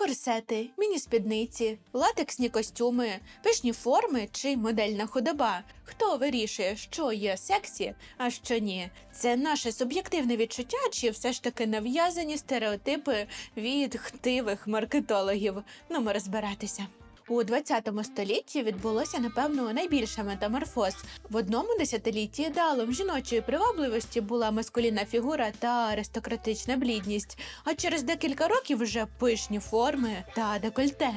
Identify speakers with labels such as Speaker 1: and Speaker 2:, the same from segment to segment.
Speaker 1: корсети, міні-спідниці, латексні костюми, пишні форми чи модельна худоба. Хто вирішує, що є сексі, а що ні? Це наше суб'єктивне відчуття, чи все ж таки нав'язані стереотипи від хтивих маркетологів? Ну, ми розбиратися. У 20 столітті відбулося напевно найбільша метаморфоз. В одному десятилітті ідеалом жіночої привабливості була маскулінна фігура та аристократична блідність, а через декілька років вже пишні форми та декольте.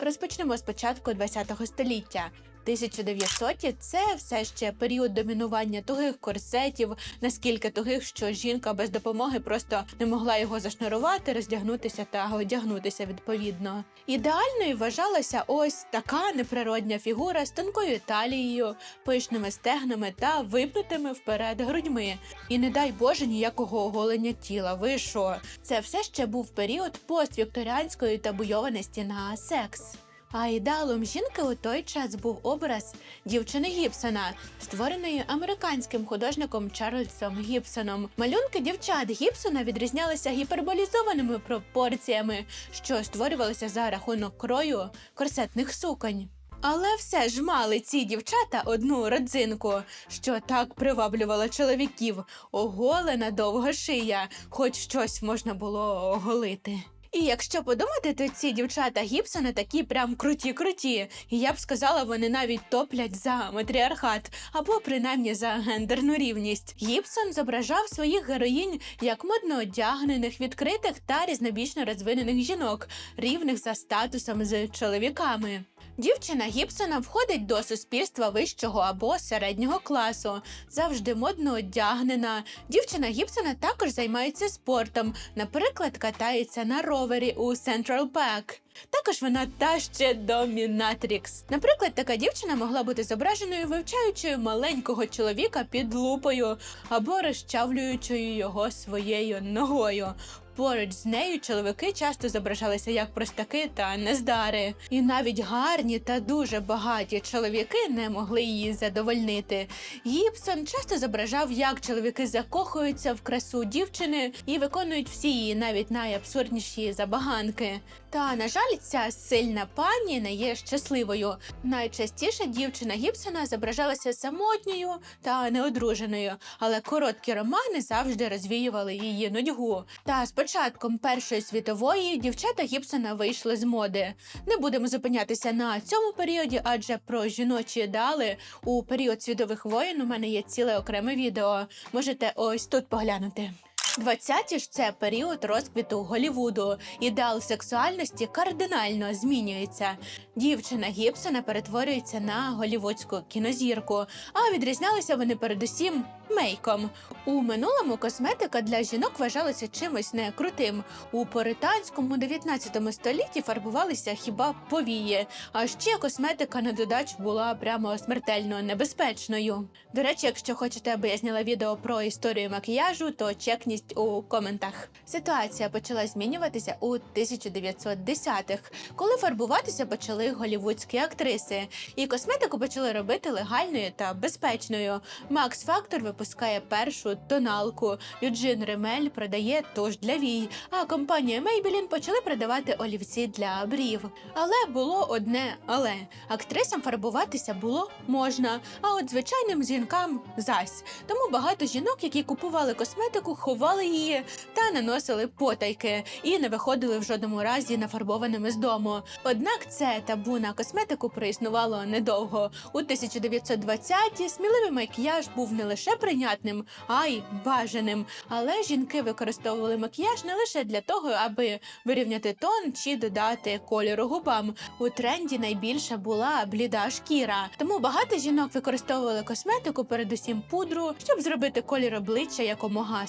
Speaker 1: Розпочнемо з початку 20 століття. 1900-ті – це все ще період домінування тугих корсетів, наскільки тугих, що жінка без допомоги просто не могла його зашнурувати, роздягнутися та одягнутися відповідно. Ідеальною вважалася ось така неприродня фігура з тонкою талією, пишними стегнами та випнутими вперед грудьми. І не дай Боже ніякого оголення тіла. Ви що? Це все ще був період поствікторіанської табуйованості на секс. А ідеалом жінки у той час був образ дівчини Гібсона, створеної американським художником Чарльзом Гібсоном. Малюнки дівчат Гібсона відрізнялися гіперболізованими пропорціями, що створювалися за рахунок крою корсетних суконь. Але все ж мали ці дівчата одну родзинку, що так приваблювала чоловіків оголена довга шия, хоч щось можна було оголити. І якщо подумати, то ці дівчата Гібсона такі прям круті-круті. І я б сказала, вони навіть топлять за матріархат або принаймні за гендерну рівність. Гібсон зображав своїх героїнь як модно одягнених, відкритих та різнобічно розвинених жінок, рівних за статусом з чоловіками. Дівчина Гібсона входить до суспільства вищого або середнього класу, завжди модно одягнена. Дівчина Гібсона також займається спортом, наприклад, катається на ровері у Central Park. Також вона та ще домінатрікс. Наприклад, така дівчина могла бути зображеною вивчаючою маленького чоловіка під лупою або розчавлюючою його своєю ногою. Поруч з нею чоловіки часто зображалися як простаки та нездари, і навіть гарні та дуже багаті чоловіки не могли її задовольнити. Гібсон часто зображав, як чоловіки закохуються в красу дівчини і виконують всі її навіть найабсурдніші забаганки. Та на жаль, ця сильна пані не є щасливою. Найчастіше дівчина Гібсона зображалася самотньою та неодруженою, але короткі романи завжди розвіювали її нудьгу. Та з початком Першої світової дівчата Гібсона вийшли з моди. Не будемо зупинятися на цьому періоді, адже про жіночі ідеали у період світових воєн у мене є ціле окреме відео. Можете ось тут поглянути. 20-ті ж це період розквіту Голівуду. Ідеал сексуальності кардинально змінюється. Дівчина Гібсона перетворюється на голівудську кінозірку, а відрізнялися вони передусім мейком. У минулому косметика для жінок вважалася чимось не крутим. У поританському 19 столітті фарбувалися хіба повії, а ще косметика на додач була прямо смертельно небезпечною. До речі, якщо хочете, аби я зняла відео про історію макіяжу, то чекніть у коментах. Ситуація почала змінюватися у 1910-х, коли фарбуватися почали голівудські актриси, і косметику почали робити легальною та безпечною. Макс Фактор випускає першу тоналку. Юджин Ремель продає туш для вій, а компанія Maybelline почали продавати олівці для брів. Але було одне але актрисам фарбуватися було можна, а от звичайним жінкам зась. Тому багато жінок, які купували косметику, ховали її та наносили потайки і не виходили в жодному разі нафарбованими з дому. Однак це табу на косметику проіснувало недовго. У 1920-ті сміливий макіяж був не лише прийнятним, а й бажаним. Але жінки використовували макіяж не лише для того, аби вирівняти тон чи додати кольору губам. У тренді найбільше була бліда шкіра. Тому багато жінок використовували косметику, передусім пудру, щоб зробити колір обличчя якомога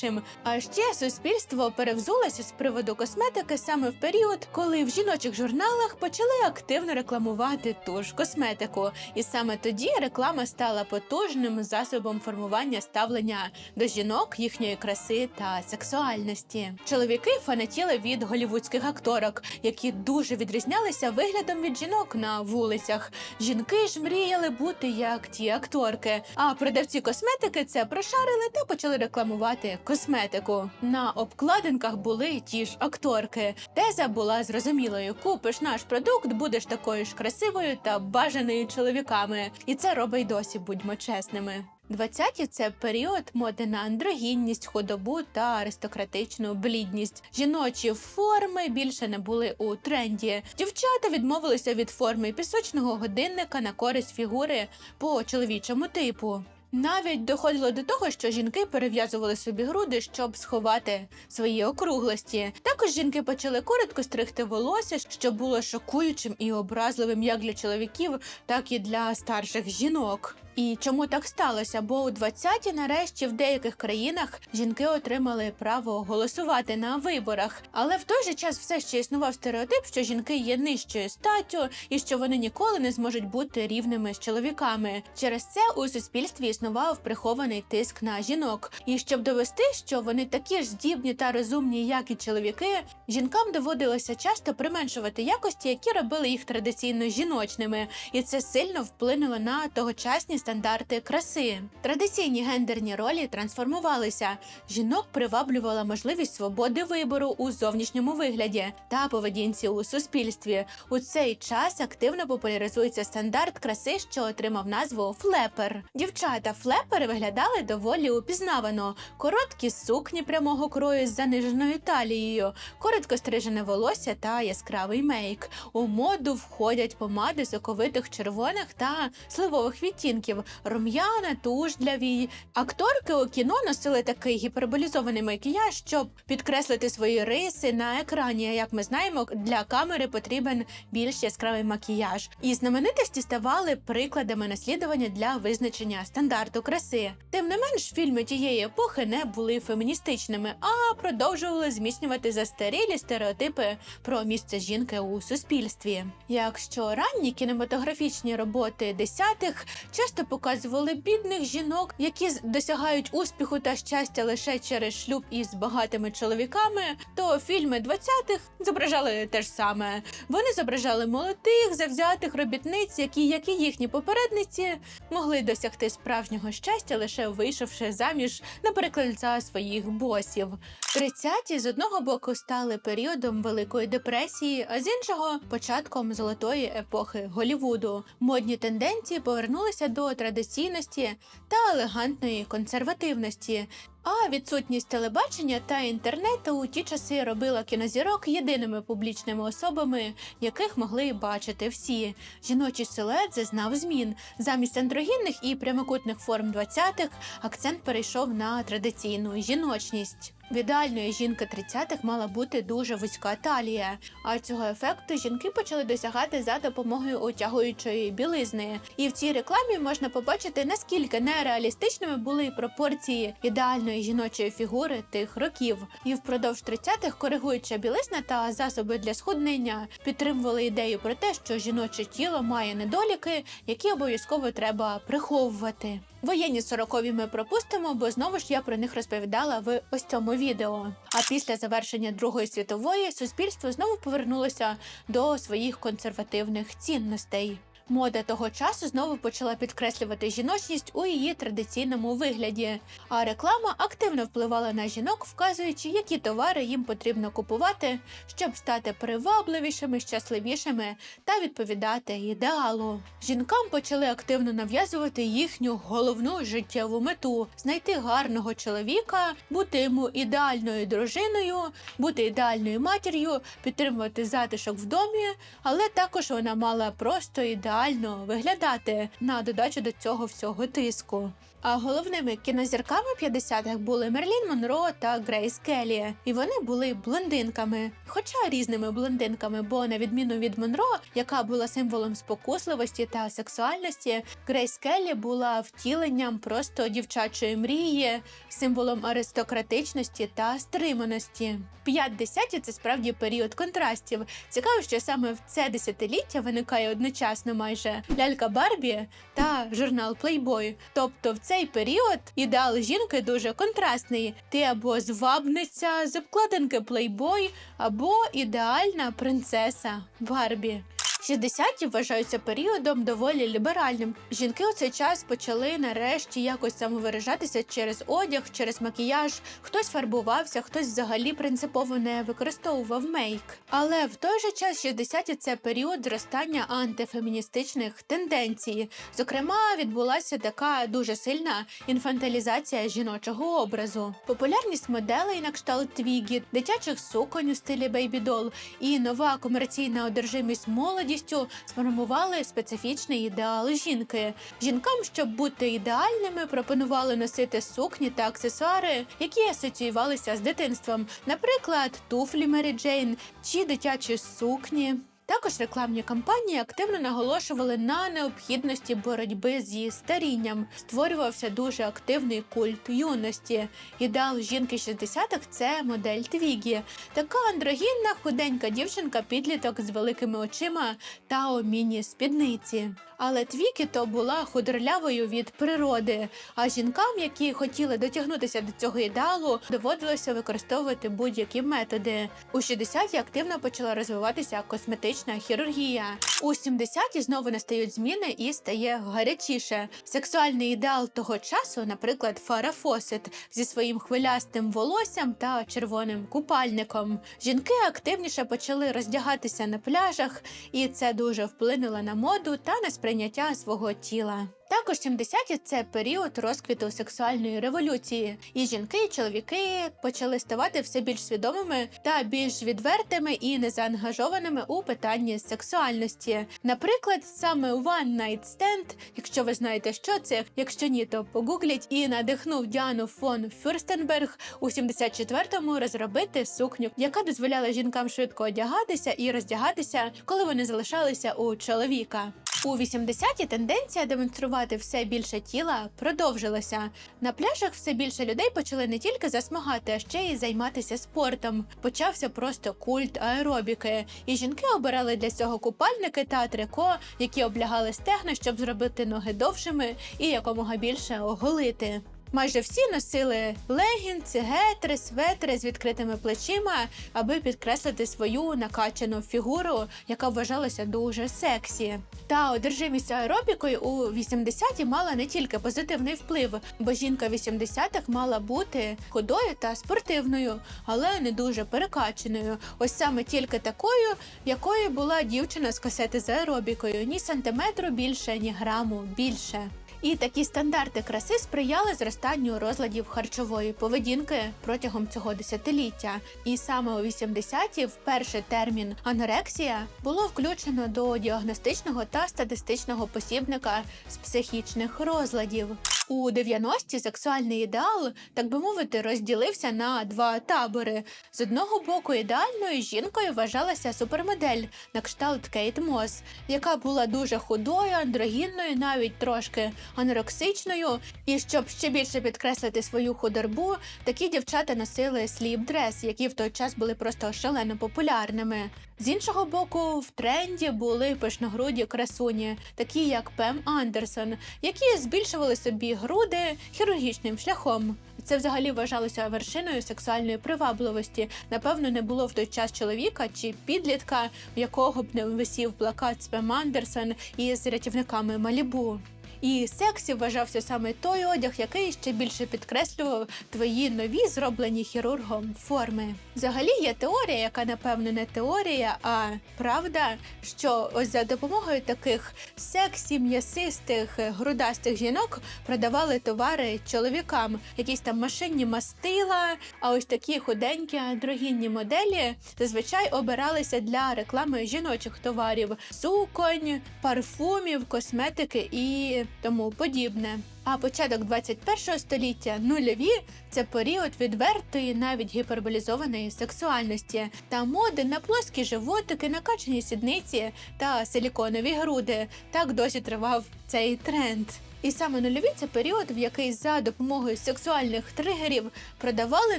Speaker 1: світлішим. А ще суспільство перевзулося з приводу косметики саме в період, коли в жіночих журналах почали активно рекламувати ту ж косметику. І саме тоді реклама стала потужним засобом формування ставлення до жінок, їхньої краси та сексуальності. Чоловіки фанатіли від голівудських акторок, які дуже відрізнялися виглядом від жінок на вулицях. Жінки ж мріяли бути як ті акторки. А продавці косметики це прошарили та почали рекламувати косметику. На обкладинках були ті ж акторки. Теза була зрозумілою: купиш наш продукт, будеш такою ж красивою та бажаною чоловіками. І це робить досі, будьмо чесними. 20-ті – це період моди на андрогінність, худобу та аристократичну блідність. Жіночі форми більше не були у тренді. Дівчата відмовилися від форми пісочного годинника на користь фігури по чоловічому типу. Навіть доходило до того, що жінки перев'язували собі груди, щоб сховати свої округлості. Також жінки почали коротко стригти волосся, що було шокуючим і образливим як для чоловіків, так і для старших жінок. І чому так сталося? Бо у 20-ті нарешті в деяких країнах жінки отримали право голосувати на виборах. Але в той же час все ще існував стереотип, що жінки є нижчою статтю і що вони ніколи не зможуть бути рівними з чоловіками. Через це у суспільстві існував прихований тиск на жінок. І щоб довести, що вони такі ж здібні та розумні, як і чоловіки, жінкам доводилося часто применшувати якості, які робили їх традиційно жіночними, і це сильно вплинуло на тогочасні стандарти краси. Традиційні гендерні ролі трансформувалися. Жінок приваблювала можливість свободи вибору у зовнішньому вигляді та поведінці у суспільстві. У цей час активно популяризується стандарт краси, що отримав назву флепер. Дівчата флепери виглядали доволі упізнавано: короткі сукні прямого крою з заниженою талією, коротко стрижене волосся та яскравий мейк. У моду входять помади соковитих червоних та сливових відтінків, рум'яна, туш для вій. Акторки у кіно носили такий гіперболізований макіяж, щоб підкреслити свої риси на екрані. Як ми знаємо, для камери потрібен більш яскравий макіяж. І знаменитості ставали прикладами наслідування для визначення стандарту краси. Тим не менш, фільми тієї епохи не були феміністичними, а продовжували зміцнювати застарілі стереотипи про місце жінки у суспільстві. Якщо ранні кінематографічні роботи десятих часто показували бідних жінок, які досягають успіху та щастя лише через шлюб із багатими чоловіками, то фільми 20-х зображали те ж саме. Вони зображали молодих, завзятих робітниць, які, як і їхні попередниці, могли досягти справжнього щастя, лише вийшовши заміж, наприклад, за своїх босів. 30-ті з одного боку стали періодом Великої депресії, а з іншого початком золотої епохи Голівуду. Модні тенденції повернулися до традиційності та елегантної консервативності. А відсутність телебачення та інтернету у ті часи робила кінозірок єдиними публічними особами, яких могли бачити всі. Жіночий силует зазнав змін. Замість андрогінних і прямокутних форм 20-х акцент перейшов на традиційну жіночність. В ідеальної жінки 30-х мала бути дуже вузька талія, а цього ефекту жінки почали досягати за допомогою утягуючої білизни. І в цій рекламі можна побачити, наскільки нереалістичними були пропорції ідеальної жіночої фігури тих років. І впродовж 30-х коригуюча білизна та засоби для схуднення підтримували ідею про те, що жіноче тіло має недоліки, які обов'язково треба приховувати. Воєнні сорокові ми пропустимо, бо знову ж я про них розповідала в ось цьому відео. А після завершення Другої світової суспільство знову повернулося до своїх консервативних цінностей. Мода того часу знову почала підкреслювати жіночність у її традиційному вигляді, а реклама активно впливала на жінок, вказуючи, які товари їм потрібно купувати, щоб стати привабливішими, щасливішими та відповідати ідеалу. Жінкам почали активно нав'язувати їхню головну життєву мету знайти гарного чоловіка, бути йому ідеальною дружиною, бути ідеальною матір'ю, підтримувати затишок в домі, але також вона мала просто ідеально виглядати на додачу до цього всього тиску. А головними кінозірками 50-х були Мерлін Монро та Грейс Келлі. І вони були блондинками, хоча різними блондинками, бо на відміну від Монро, яка була символом спокусливості та сексуальності, Грейс Келлі була втіленням просто дівчачої мрії, символом аристократичності та стриманості. 50-ті – це справді період контрастів. Цікаво, що саме в це десятиліття виникає одночасно майже лялька Барбі та журнал Playboy. Тобто в цей період ідеал жінки дуже контрастний. Ти або звабниця з обкладинки плейбой, або ідеальна принцеса Барбі. 60-ті вважаються періодом доволі ліберальним. Жінки у цей час почали нарешті якось самовиражатися через одяг, через макіяж. Хтось фарбувався, хтось взагалі принципово не використовував мейк. Але в той же час 60-ті – це період зростання антифеміністичних тенденцій. Зокрема, відбулася така дуже сильна інфантилізація жіночого образу. Популярність моделей на кшталт твігі, дитячих суконь у стилі бейбідол і нова комерційна одержимість молодістю сформували специфічний ідеал жінки. Жінкам, щоб бути ідеальними, пропонували носити сукні та аксесуари, які асоціювалися з дитинством, наприклад, туфлі Мері Джейн чи дитячі сукні. Також рекламні кампанії активно наголошували на необхідності боротьби зі старінням. Створювався дуже активний культ юності. Ідеал жінки 60-х – це модель Твігі. Така андрогінна худенька дівчинка підліток з великими очима та у міні-спідниці. Але Твікі то була худорлявою від природи. А жінкам, які хотіли дотягнутися до цього ідеалу, доводилося використовувати будь-які методи. У 60-ті активно почала розвиватися косметична хірургія. У 70-ті знову настають зміни і стає гарячіше. Сексуальний ідеал того часу, наприклад, Фара Фосет зі своїм хвилястим волоссям та червоним купальником. Жінки активніше почали роздягатися на пляжах, і це дуже вплинуло на моду та на сприйняття свого тіла. Також 70-ті – це період розквіту сексуальної революції, і жінки і чоловіки почали ставати все більш свідомими та більш відвертими і незаангажованими у питанні сексуальності. Наприклад, саме One Night Stand, якщо ви знаєте, що це, якщо ні, то погугліть, і надихнув Діану фон Фюрстенберг у 74-му розробити сукню, яка дозволяла жінкам швидко одягатися і роздягатися, коли вони залишалися у чоловіка. У 80-ті тенденція демонструвати все більше тіла продовжилася. На пляжах все більше людей почали не тільки засмагати, а ще й займатися спортом. Почався просто культ аеробіки, і жінки обирали для цього купальники та трико, які облягали стегна, щоб зробити ноги довшими і якомога більше оголити. Майже всі носили легінці, гетри, светри з відкритими плечима, аби підкреслити свою накачану фігуру, яка вважалася дуже сексі. Та одержимість аеробікою у 80-ті мала не тільки позитивний вплив, бо жінка 80-х мала бути худою та спортивною, але не дуже перекаченою. Ось саме тільки такою, якою була дівчина з касети з аеробікою, ні сантиметру більше, ні граму більше. І такі стандарти краси сприяли зростанню розладів харчової поведінки протягом цього десятиліття. І саме у 80-ті вперше термін анорексія було включено до діагностичного та статистичного посібника з психічних розладів. У 90-ті сексуальний ідеал, так би мовити, розділився на два табори. З одного боку, ідеальною жінкою вважалася супермодель на кшталт Кейт Мос, яка була дуже худою, андрогінною, навіть трошки анорексичною. І щоб ще більше підкреслити свою худорбу, такі дівчата носили сліп-дрес, які в той час були просто шалено популярними. З іншого боку, в тренді були пишногруді красуні, такі як Пем Андерсон, які збільшували собі груди хірургічним шляхом. Це взагалі вважалося вершиною сексуальної привабливості. Напевно, не було в той час чоловіка чи підлітка, в якого б не висів плакат з Пем Андерсон із рятівниками Малібу. І сексі вважався саме той одяг, який ще більше підкреслював твої нові зроблені хірургом форми. Взагалі є теорія, яка напевно не теорія, а правда, що ось за допомогою таких сексі, м'ясистих, грудастих жінок продавали товари чоловікам, якісь там машинні мастила. А ось такі худенькі андрогінні моделі зазвичай обиралися для реклами жіночих товарів: суконь, парфумів, косметики і тому подібне. А початок 21 століття нульові це період відвертої, навіть гіперболізованої сексуальності та моди на плоскі животики, накачані сідниці та силіконові груди. Так досі тривав цей тренд. І саме нульові це період, в який за допомогою сексуальних тригерів продавали,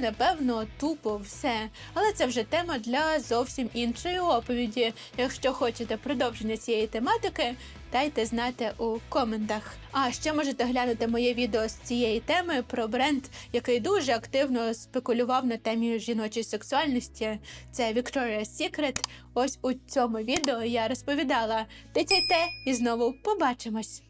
Speaker 1: напевно, тупо все. Але це вже тема для зовсім іншої оповіді. Якщо хочете продовження цієї тематики, Дайте знати у коментах. А ще можете глянути моє відео з цієї теми про бренд, який дуже активно спекулював на темі жіночої сексуальності. Це Victoria's Secret. Ось у цьому відео я розповідала. Тицяйте і знову побачимось.